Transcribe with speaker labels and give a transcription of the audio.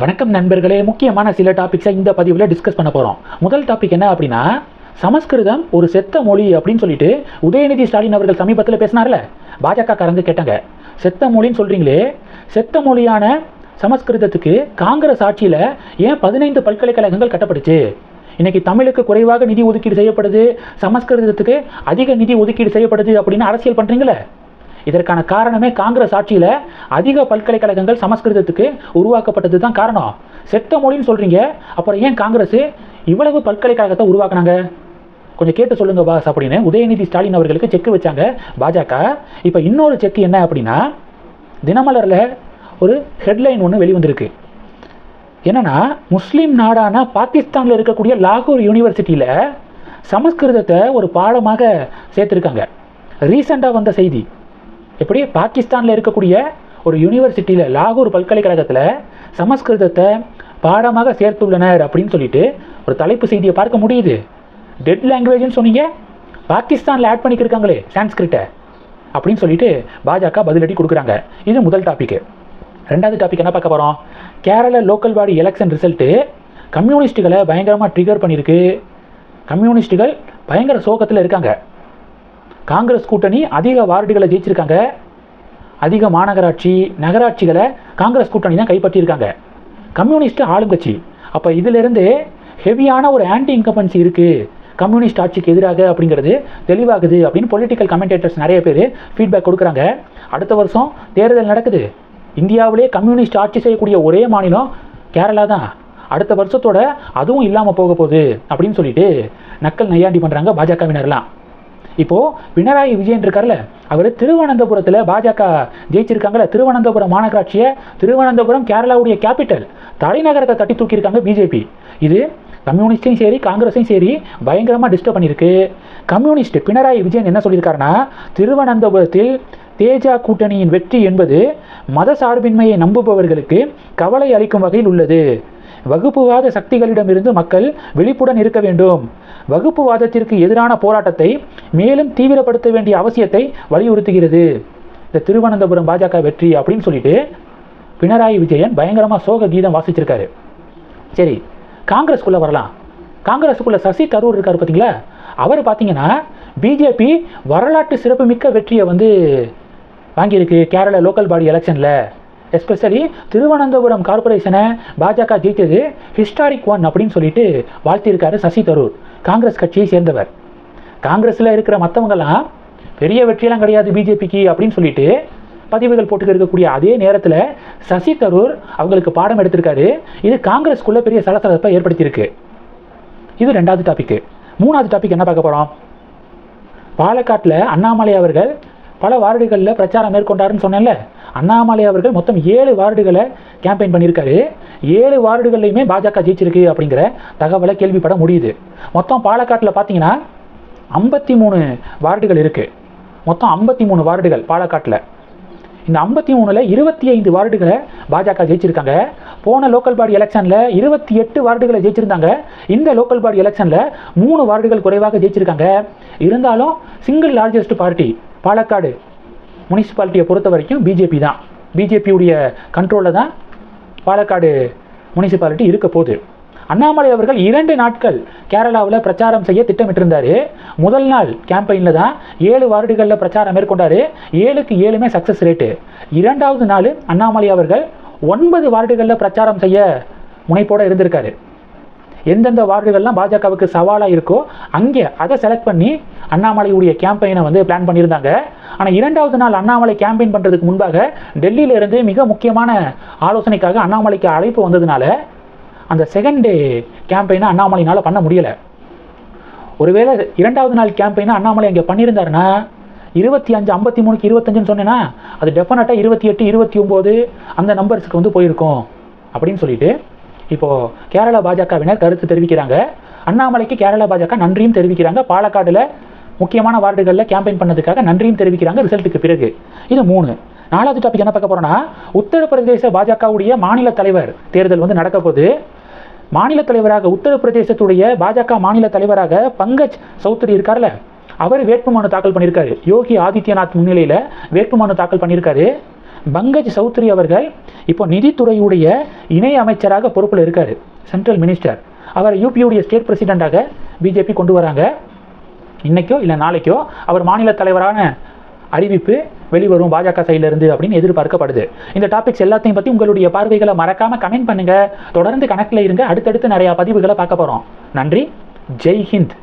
Speaker 1: வணக்கம் நண்பர்களே. முக்கியமான சில டாபிக்ஸை இந்த பதிவில் டிஸ்கஸ் பண்ண போகிறோம் முதல் டாபிக் என்ன அப்படின்னா சமஸ்கிருதம் ஒரு செத்த மொழி அப்படின்னு சொல்லிட்டு உதயநிதி ஸ்டாலின் அவர்கள் சமீபத்தில் பேசினார்ல. பாஜக காரங்க கேட்டாங்க. செத்த மொழின்னு சொல்கிறீங்களே செத்த மொழியான சமஸ்கிருதத்துக்கு காங்கிரஸ் ஆட்சியில் ஏன் பதினைந்து பல்கலைக்கழகங்கள் கட்டப்பட்டுச்சு? இன்னைக்கு தமிழுக்கு குறைவாக நிதி ஒதுக்கீடு செய்யப்படுது சமஸ்கிருதத்துக்கு அதிக நிதி ஒதுக்கீடு செய்யப்படுது அப்படின்னு அரசியல் பண்ணுறீங்களே இதற்கான காரணமே காங்கிரஸ் ஆட்சியில் அதிக பல்கலைக்கழகங்கள் சமஸ்கிருதத்துக்கு உருவாக்கப்பட்டது தான் காரணம். செத்த மொழின்னு சொல்கிறீங்க அப்புறம் ஏன் காங்கிரஸ் இவ்வளவு பல்கலைக்கழகத்தை உருவாக்குனாங்க? கொஞ்சம் கேட்டு சொல்லுங்க பாஸ் அப்படின்னு உதயநிதி ஸ்டாலின் அவர்களுக்கு செக் வச்சாங்க பாஜக. இப்போ இன்னொரு செக் என்ன அப்படின்னா தினமலரில் ஒரு ஹெட்லைன் ஒன்று வெளிவந்திருக்கு. என்னென்னா முஸ்லீம் நாடான பாகிஸ்தானில் இருக்கக்கூடிய லாகூர் யூனிவர்சிட்டியில் சமஸ்கிருதத்தை ஒரு பாடமாக சேர்த்துருக்காங்க. ரீசெண்டாக வந்த செய்தி எப்படி? பாகிஸ்தானில் இருக்கக்கூடிய ஒரு யூனிவர்சிட்டியில் லாகூர் பல்கலைக்கழகத்தில் சமஸ்கிருதத்தை பாடமாக சேர்த்துள்ளனர் அப்படின்னு சொல்லிட்டு ஒரு தலைப்பு செய்தியை பார்க்க முடியுது. டெட் லாங்குவேஜ்னு சொன்னீங்க. பாகிஸ்தானில் ஆட் பண்ணிக்கிருக்காங்களே சான்ஸ்கிரிட்டை. அப்படின்னு சொல்லிட்டு பாஜக பதிலடி கொடுக்குறாங்க. இது முதல் டாபிக் ரெண்டாவது டாபிக் என்ன பார்க்க போகிறோம் Kerala local body election result கம்யூனிஸ்ட்டுகளை பயங்கரமாக ட்ரிகர் பண்ணியிருக்கு. கம்யூனிஸ்ட்டுகள் பயங்கர சோகத்தில் இருக்காங்க. காங்கிரஸ் கூட்டணி அதிக வார்டுகளை ஜெயிச்சிருக்காங்க. அதிக மாநகராட்சி நகராட்சிகளை காங்கிரஸ் கூட்டணி தான் கைப்பற்றியிருக்காங்க. கம்யூனிஸ்ட் ஆளுங்கட்சி அப்போ இதிலிருந்து ஹெவியான ஒரு ஆன்டி இன்கம்பன்சி இருக்குது கம்யூனிஸ்ட் ஆட்சிக்கு எதிராக அப்படிங்கிறது தெளிவாகுது அப்படின்னு பொலிட்டிக்கல் கமெண்டேட்டர்ஸ் நிறைய பேர் ஃபீட்பேக் கொடுக்குறாங்க. அடுத்த வருஷம் தேர்தல் நடக்குது. இந்தியாவிலே கம்யூனிஸ்ட் ஆட்சி செய்யக்கூடிய ஒரே மாநிலம் கேரளா தான். அடுத்த வருஷத்தோட அதுவும் இல்லாமல் போக போகுது அப்படின்னு சொல்லிட்டு நக்கல் நையாண்டி பண்ணுறாங்க பாஜகவினர்லாம். இப்போது பினராயி விஜயன் இருக்கார்ல அவர் திருவனந்தபுரத்தில் பாஜக ஜெயிச்சிருக்காங்கல்ல திருவனந்தபுரம் மாநகராட்சியை திருவனந்தபுரம் கேரளாவுடைய கேபிட்டல் தலைநகரத்தை தட்டி தூக்கியிருக்காங்க பிஜேபி. இது கம்யூனிஸ்டையும் சரி காங்கிரஸையும் சரி பயங்கரமாக டிஸ்டர்ப் பண்ணியிருக்கு. கம்யூனிஸ்ட் பினராயி விஜயன் என்ன சொல்லியிருக்காருன்னா திருவனந்தபுரத்தில் தேஜா கூட்டணியின் வெற்றி என்பது மத சார்பின்மையை நம்புபவர்களுக்கு கவலை அளிக்கும் வகையில் உள்ளது. வகுப்புவாத சக்திகளிடமிருந்து மக்கள் விழிப்புடன் இருக்க வேண்டும். வகுப்புவாதத்திற்கு எதிரான போராட்டத்தை மேலும் தீவிரப்படுத்த வேண்டிய அவசியத்தை வலியுறுத்துகிறது. இந்த திருவனந்தபுரம் பாஜக வெற்றி அப்படின்னு சொல்லிட்டு பினராயி விஜயன் பயங்கரமாக சோக கீதம் வாசிச்சிருக்காரு. சரி காங்கிரஸ்குள்ளே வரலாம். காங்கிரஸுக்குள்ளே சசி தரூர் இருக்கார் பார்த்தீங்களா அவர் பார்த்தீங்கன்னா பிஜேபி வரலாற்று சிறப்புமிக்க வெற்றியை வந்து வாங்கியிருக்கு கேரள லோக்கல் பாடி எலெக்ஷனில். எஸ்பெஷலி திருவனந்தபுரம் கார்பரேஷனை பாஜக ஜெயித்தது ஹிஸ்டாரிக் ஒன் அப்படின்னு சொல்லிட்டு வாழ்த்தியிருக்காரு சசி தரூர் காங்கிரஸ் கட்சியை சேர்ந்தவர். காங்கிரஸில் இருக்கிற மற்றவங்கெல்லாம் பெரிய வெற்றியெல்லாம் கிடையாது பிஜேபிக்கு அப்படின்னு சொல்லிட்டு பதிவுகள் போட்டு இருக்கக்கூடிய அதே நேரத்தில் சசி தரூர் அவங்களுக்கு பாடம் எடுத்திருக்காரு. இது காங்கிரஸ்க்குள்ளே பெரிய சலசலப்பை ஏற்படுத்தியிருக்கு. இது ரெண்டாவது டாபிக்கு மூணாவது டாபிக் என்ன பார்க்க போகிறோம் பாலக்காட்டில் அண்ணாமலை அவர்கள் பல வார்டுகளில் பிரச்சாரம் மேற்கொண்டாருன்னு சொன்னேன்ல. அண்ணாமலை அவர்கள் மொத்தம் ஏழு வார்டுகளை கேம்பெயின் பண்ணியிருக்காரு. ஏழு வார்டுகள்லையுமே பாஜக ஜெயிச்சிருக்கு அப்படிங்கிற தகவலை கேள்விப்பட முடியுது. மொத்தம் பாலக்காட்டில் பார்த்தீங்கன்னா ஐம்பத்தி மூணு வார்டுகள் இருக்குது மொத்தம் ஐம்பத்தி மூணு வார்டுகள் பாலக்காட்டில். இந்த ஐம்பத்தி மூணில் இருபத்தி ஐந்து வார்டுகளை பாஜக ஜெயிச்சிருக்காங்க. போன லோக்கல் பாடி எலெக்ஷனில் இருபத்தி எட்டு வார்டுகளை ஜெயிச்சிருந்தாங்க. இந்த லோக்கல் பாடி எலெக்ஷனில் மூணு வார்டுகள் குறைவாக ஜெயிச்சிருக்காங்க. இருந்தாலும் சிங்கிள் லார்ஜஸ்ட் பார்ட்டி பாலக்காடு முனிசிபாலிட்டியை பொறுத்த வரைக்கும் பிஜேபி தான். பிஜேபியுடைய கண்ட்ரோலில் தான் பாலக்காடு முனிசிபாலிட்டி இருக்க போகுது. அண்ணாமலை அவர்கள் இரண்டு நாட்கள் கேரளாவில் பிரச்சாரம் செய்ய திட்டமிட்டிருந்தார். முதல் நாள் கேம்பெயினில் தான் ஏழு வார்டுகளில் பிரச்சாரம் மேற்கொண்டார். ஏழுக்கு ஏழுமே சக்ஸஸ் ரேட்டு இரண்டாவது நாள் அண்ணாமலை அவர்கள் ஒன்பது வார்டுகளில் பிரச்சாரம் செய்ய முனைப்போடு இருந்திருக்காரு. எந்தெந்த வார்டுகள்லாம் பாஜகவுக்கு சவாலாக இருக்கோ அங்கே அதை செலக்ட் பண்ணி அண்ணாமலையுடைய கேம்பெயினை வந்து பிளான் பண்ணியிருந்தாங்க. ஆனால் இரண்டாவது நாள் அண்ணாமலை கேம்பெயின் பண்ணுறதுக்கு முன்பாக டெல்லியிலிருந்து மிக முக்கியமான ஆலோசனைக்காக அண்ணாமலைக்கு அழைப்பு வந்ததுனால அந்த செகண்ட் டே கேம்பெயினை அண்ணாமலையினால் பண்ண முடியலை. ஒருவேளை இரண்டாவது நாள் கேம்பெயினை அண்ணாமலை அங்கே பண்ணியிருந்தாருன்னா இருபத்தி அஞ்சு ஐம்பத்தி மூணுக்கு இருபத்தஞ்சுன்னு சொன்னேன்னா அது டெஃபினட்டாக இருபத்தி எட்டு இருபத்தி ஒம்பது அந்த நம்பர்ஸுக்கு வந்து போயிருக்கோம் அப்படின்னு சொல்லிட்டு இப்போது கேரளா பாஜகவினர் கருத்து தெரிவிக்கிறாங்க. அண்ணாமலைக்கு கேரளா பாஜக நன்றியும் தெரிவிக்கிறாங்க. பாலக்காடில் முக்கியமான வார்டுகளில் கேம்பெயின் பண்ணதுக்காக நன்றியும் தெரிவிக்கிறாங்க ரிசல்ட்டுக்கு பிறகு. இது மூணு. நாலாவது டாபிக் என்ன பார்க்க போகிறோன்னா உத்தரப்பிரதேச பாஜகவுடைய மாநில தலைவர் தேர்தல் வந்து நடக்க போகுது. மாநில தலைவராக உத்தரப்பிரதேசத்துடைய பாஜக மாநில தலைவராக பங்கஜ் சௌத்ரி இருக்கார்ல அவர் வேட்புமனு தாக்கல் பண்ணியிருக்காரு யோகி ஆதித்யநாத் முன்னிலையில் வேட்புமனு தாக்கல் பண்ணியிருக்காரு பங்கஜ் சௌத்ரி அவர்கள் இப்போ நிதித்துறையுடைய இணை அமைச்சராக பொறுப்பில் இருக்கார் சென்ட்ரல் மினிஸ்டர் அவர் யூபியுடைய ஸ்டேட் பிரசிடெண்ட்டாக பிஜேபி கொண்டு வராங்க. இன்றைக்கோ இல்லை நாளைக்கோ அவர் மாநில தலைவரான அறிவிப்பு வெளிவரும் பாஜக சைடிலிருந்து அப்படின்னு எதிர்பார்க்கப்படுது. இந்த டாபிக்ஸ் எல்லாத்தையும் பற்றி உங்களுடைய பார்வைகளை மறக்காமல் கமெண்ட் பண்ணுங்கள் தொடர்ந்து கணக்கில் இருங்க. அடுத்தடுத்து நிறையா பதிவுகளை பார்க்க போகிறோம் நன்றி. ஜெய் ஹிந்த்.